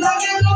Look at the